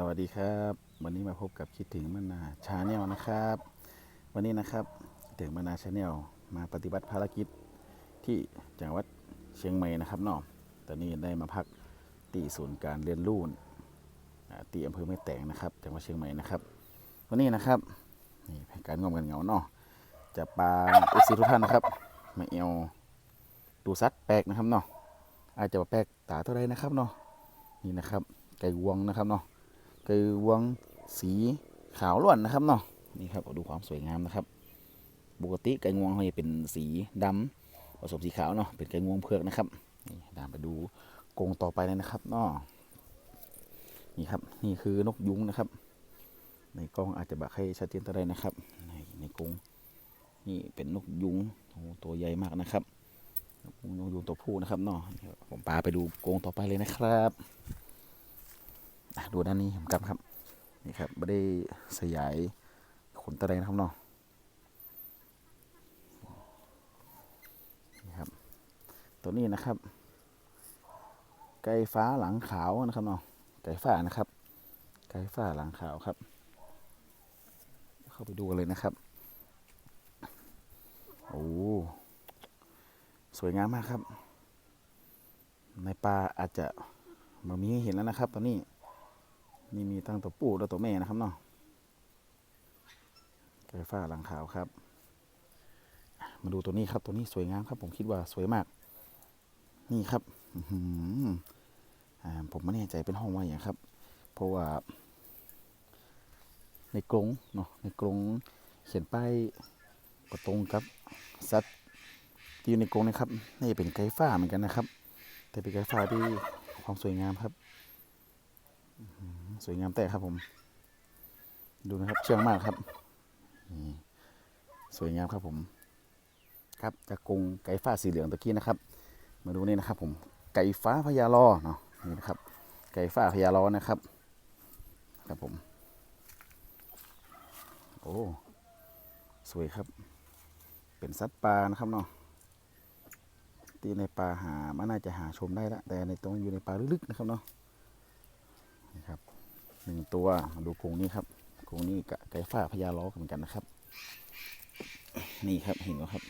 สวัสดีครับ วันนี้มาพบกับคิดถึงมนาชาแนลนะครับ วันนี้นะครับถึงมนาชาแนลมาปฏิบัติภารกิจที่จังหวัดเชียงใหม่นะครับเนาะตอนนี้ได้มาพักที่ศูนย์การเรียนรู้อ่าที่อำเภอแม่แตงนะครับ จังหวัดเชียงใหม่นะครับ วันนี้นะครับนี่แผนการงอมกันเหงาเนาะจะปลาเอซีทุกท่านนะครับมาเอวดูซัดแปลกนะครับเนาะอาจจะว่าแปลกตาเท่าไรนะครับเนาะนี่นะครับไก่วงนะครับเนาะ ไก่งวงสีขาวล้วนนะครับเนาะนี่ครับดูความสวยงามนะครับปกติไก่งวงเขาจะเป็นสีดำผสมสีขาวเนาะเป็นไก่งวงเผือกนะครับนี่ตามไปดูกรงต่อไปเลยนะครับเนาะนี่ครับนี่คือนกยุงนะครับ ในกล้องอาจจะบักให้ชัดเจนตัวใดนะครับในในกรงนี่เป็นนกยุงโอ้ตัวใหญ่มากนะครับนกยุงตัวผู้นะครับเนาะผมพาไปดูกรงต่อไปเลยนะครับ ดูด้านนี้ผมกลับครับนี่ครับไม่ได้สยายขนตะไดนะครับเนาะนี่ครับ ตัวนี้นะครับ ไก่ฟ้าหลังขาวนะครับเนาะไก่ฟ้านะครับ ไก่ฟ้าหลังขาวครับ เข้าไปดูกันเลยนะครับโอ้สวยงามมากครับ ในป่าอาจจะมามีให้เห็นแล้วนะครับ ตอนนี้ นี่มีตั้งตัวผู้และตัวแม่นะครับเนาะไก่ฟ้าหลังขาวครับ มาดูตัวนี้ครับ ตัวนี้สวยงามครับ ผมคิดว่าสวยมาก นี่ครับอืผมไม่แน่ใจเป็นห้องว่าอย่างครับ เพราะว่า ในกรงเนาะในกรงเขียนป้ายประตรงกับสัตว์ที่อยู่ในกรงนะครับนี่เป็นไก่ฟ้าเหมือนกันนะครับ แต่เป็นไก่ฟ้าที่ความสวยงามครับ สวยงามแต่ครับผม ดูนะครับเชื่องมากครับสวยงามครับผม ครับจากกงไก่ฟ้าสีเหลืองตะกี้นะครับ มาดูนี่นะครับ ผมไก่ฟ้าพญาลอเนาะนี่นะครับ ไก่ฟ้าพญาลอนะครับ ครับผม โอ้สวยครับ เป็นสัตว์ป่านะครับเนาะที่ในป่าหามันน่าจะหาชมได้ละแต่ในตรงอยู่ในป่าลึกๆนะครับเนาะนี่ครับ หนึ่งตัวดูกรงนี้ครับกรงนี้กับไก่ฟ้าพญาล้อเหมือนกันนะครับ นี่ครับเห็นไหมครับ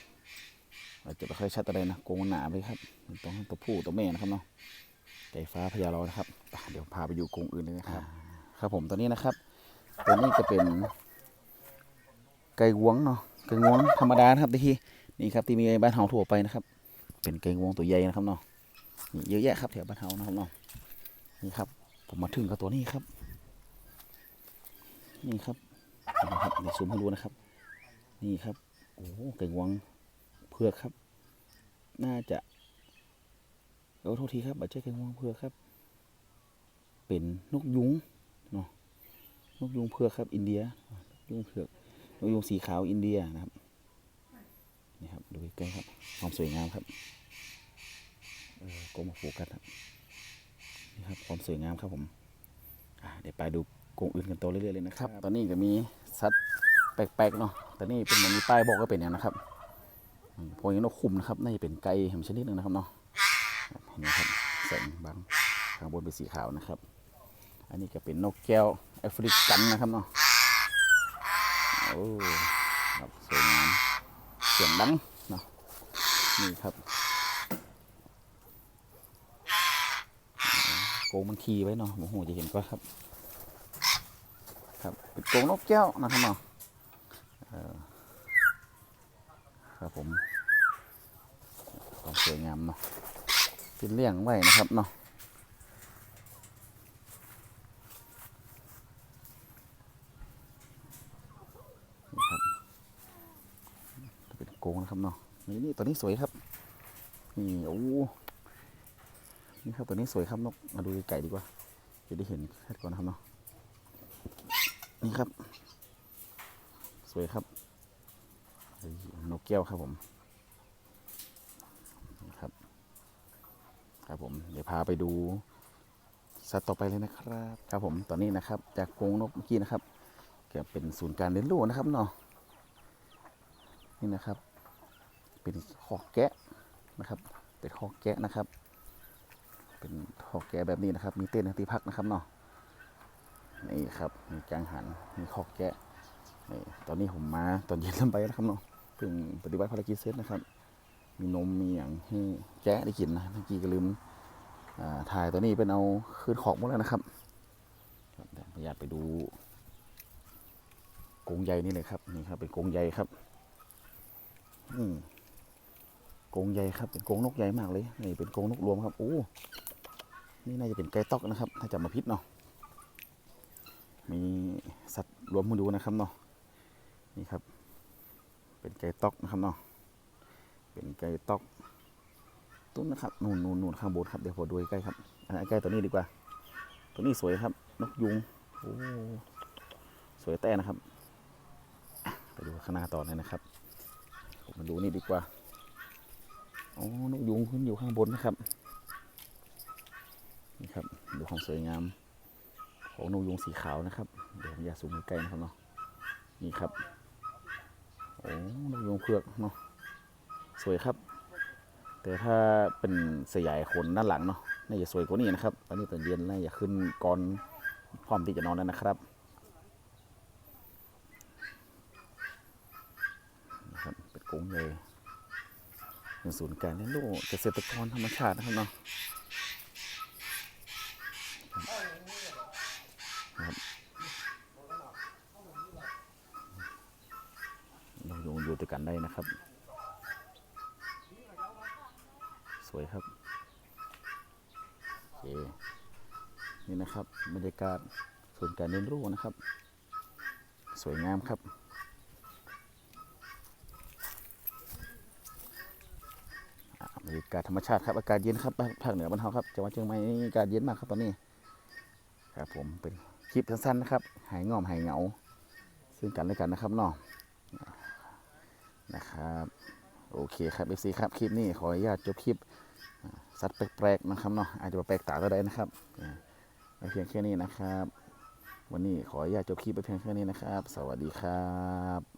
อาจจะไม่ค่อยชัดอะไรนะกรงหนาไปครับต้องตัวผู้ตัวแม่นะครับเนาะไก่ฟ้าพญาล้อนะครับ เดี๋ยวพาไปอยู่กรงอื่นเลยนะครับ ครับผมตัวนี้นะครับตัวนี้จะเป็นไก่งวงเนาะไก่งวงธรรมดานะครับที่นี่ครับที่มีใบ้านเฮาทั่วไปนะครับ เป็นไก่งวงตัวใหญ่นะครับเนาะนี่เยอะแยะครับแถวบ้านเฮานะครับเนาะนี่ครับ ผมมาถึงกับตัวนี้ครับ นี่ครับนะครับเดี๋ยวซูมให้ดูนะครับ นี่ครับโอ้ไก่งวงเผือกครับ น่าจะเออโทษทีครับบัจเจไก่งวงเผือกครับ เป็นนกยุงเนาะนกยุงเผือกครับ อินเดียนกยุงเผือกนกยุงสีขาวอินเดียนะครับนี่ครับดูใกล้ครับความสวยงามครับเออโกมาโฟกัสครับนี่ครับความสวยงามครับผมเดี๋ยวไปดู กรงอื่นกันต่อเรื่อยๆเลยนะครับ ตอนนี้ก็มีสัตว์แปลกๆเนาะแต่นี่เป็นเหมือนมีป้ายบอกว่าเป็นอย่างนะครับอืมพวกนี้นกขุมนะครับน่าจะเป็นไก่แหมชนิดหนึ่งนะครับเนาะครับเห็นไหมครับแสงบังข้างบนเป็นสีขาวนะครับ อันนี้ก็เป็นนกแก้วแอฟริกันนะครับเนาะโอ้ครับสวยงามเสียงดังเนาะนี่ครับโกงมันขี่ไว้เนาะโอ้โหจะเห็นก็ครับ ครับเป็นโกงนกแก้วนะครับเนาะครับผมความสวยงามเนาะเป็นเลี้ยงไว้นะครับเนาะเป็นโกงนะครับเนาะนี่นี่ตัวนี้สวยครับนี่โอ้นี่ครับตัวนี้สวยครับนกมาดูไก่ดีกว่าจะได้เห็นชัดก่อนนะครับเนาะ นี่ครับ สวยครับนกแก้วครับผมนะครับ ครับผม เดี๋ยวพาไปดูสัตว์ต่อไปเลยนะครับ ครับผมตอนนี้นะครับ จากกรงนกเมื่อกี้นะครับก็เป็นศูนย์การเรียนรู้นะครับเนาะนี่นะครับ เป็นคอกแกะนะครับเป็นคอกแกะนะครับ เป็นหอกแกะแบบนี้นะครับ มีเต้นที่พักนะครับเนาะ นี่ครับมีกังหันมีคอกแกะนี่ตอนนี้ผมมาตอนเย็นลงไปนะครับเนาะเพิ่งปฏิบัติภารกิจเสร็จนะครับ มีนมมีอย่างให้แกะได้กินนะเมื่อกี้ก็ลืมถ่ายตัวนี้เป็นเอาคืนขอกหมดแล้วนะครับครับเดี๋ยวพยาไปดูกงใหญ่นี่เลยครับนี่ครับเป็นกงใหญ่ครับอืมกงใหญ่ครับเป็นกงนกใหญ่มากเลยนี่เป็นกงนกรวมครับโอ้นี่น่าจะเป็นไก่ตอกนะครับ ถ้าจำมาพิษเนาะ มีสัตว์รวมมาดูนะครับเนาะนี่ครับ เป็นไก่ตอกนะครับเนาะเป็นไก่ตอกตุ้นนะครับนู่นนู่นนู่นข้างบนครับเดี๋ยวผมดูใกล้ครับอ่าใกล้ตัวนี้ดีกว่า ตัวนี้สวยครับ นกยุงโอ้สวยแต่นะครับไปดูข้างหน้าต่อเลยนะครับผมมาดูนี่ดีกว่าโอ้นกยุงขึ้นอยู่ข้างบนนะครับนี่ครับดูความสวยงาม ของนกยุงสีขาวนะครับ เดี๋ยวอย่ากซูมใกล้นะครับเนาะนี่ครับโอ้นกยุงเผือกเนาะสวยครับ แต่ถ้าเป็นสยายขนด้านหลังเนาะน่าจะสวยกว่านี้นะครับ ตอนนี้ตอนเย็นน่าจะขึ้นก่อนพร้อมที่จะนอนแล้วนะครับนะครับเป็นกรงเลยเป็นศูนย์การเลี้ยงลูกเกษตรกรธรรมชาตินะครับเนาะครับเราอยู่อยู่ด้วย กันได้นะครับ สวยครับโอเคนี่นะครับบรรยากาศส่วนย์การเรียนรู้นะครับ สวยงามครับบรรยากาศธรรมชาติครับอากาศเย็นครับภาคเหนือบ้านเราครับจังหวัดเชียงใหม่อากาศเย็นมากครับตอนนี้ครับผมเป็นคลิปสั้นๆนะครับ หายงอมหายเหงา ซึ่งกันและกันนะครับเนาะ นะครับโอเคครับเอซีครับคลิปนี้ขออนุญาตจบคลิปสัตว์แปลกๆนะครับเนาะอาจจะแปลกตาก็ได้นะครับไว้เพียงแค่นี้นะครับ วันนี้ขออนุญาตจบคลิปไปเพียงแค่นี้นะครับ สวัสดีครับ